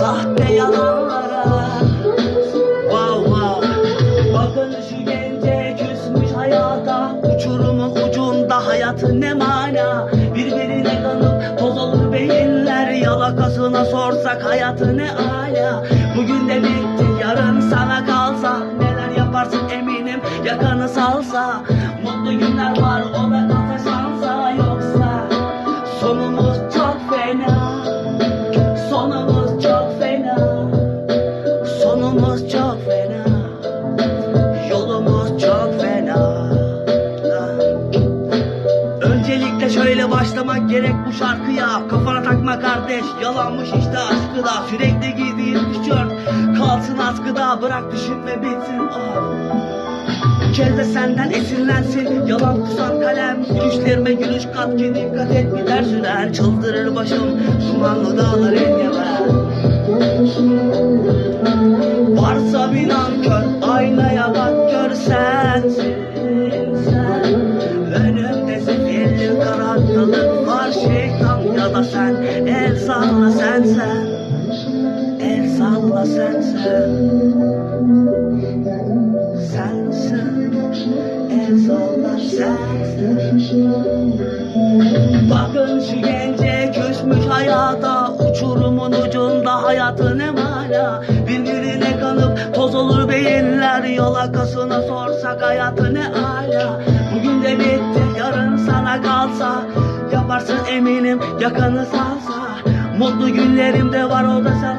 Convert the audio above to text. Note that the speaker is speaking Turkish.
sahte yalanlara. Wow wow Bakın şu gence küsmüş hayata. Uçurumun ucunda hayatın ne mana? Birbirine kanıp toz olur beyinler. Yalakasına sorsak hayatı ne ala? Bugün de bitti yarın sana kalsa. Neler yaparsın eminim yakanı salsa. Mutlu günler var o da Sonumuz çok fena. Yolumuz çok fena. Öncelikle şöyle başlamak gerek bu şarkıya. Kafana takma kardeş yalanmış işte aşkı da Sürekli giydiğin tişört kalsın askıda. Bırak düşünme bitsin. Ah. Kez de senden esinlensin. Yalan kusan kalem. Gülüşlerime gülüş kat. Ki dikkat et biter sürer. Çıldırır başım. Dumanlı dağlar engemen Varsa bir nankör Aynaya bak gör sensin sen. Önümde zifirli karanlık var Şeytan ya da sen. El salla sen sen. El salla sen sen. El salla sensin Bakın şu gence küsmüş hayata Uçurumun ucunda hayatı ne mana beyinler Yalakasına sorsak hayatı ne ala. Bugün de bitti yarın sana kalsa. Yaparsın eminim yakanı salsa. Mutlu günlerimde var o da sen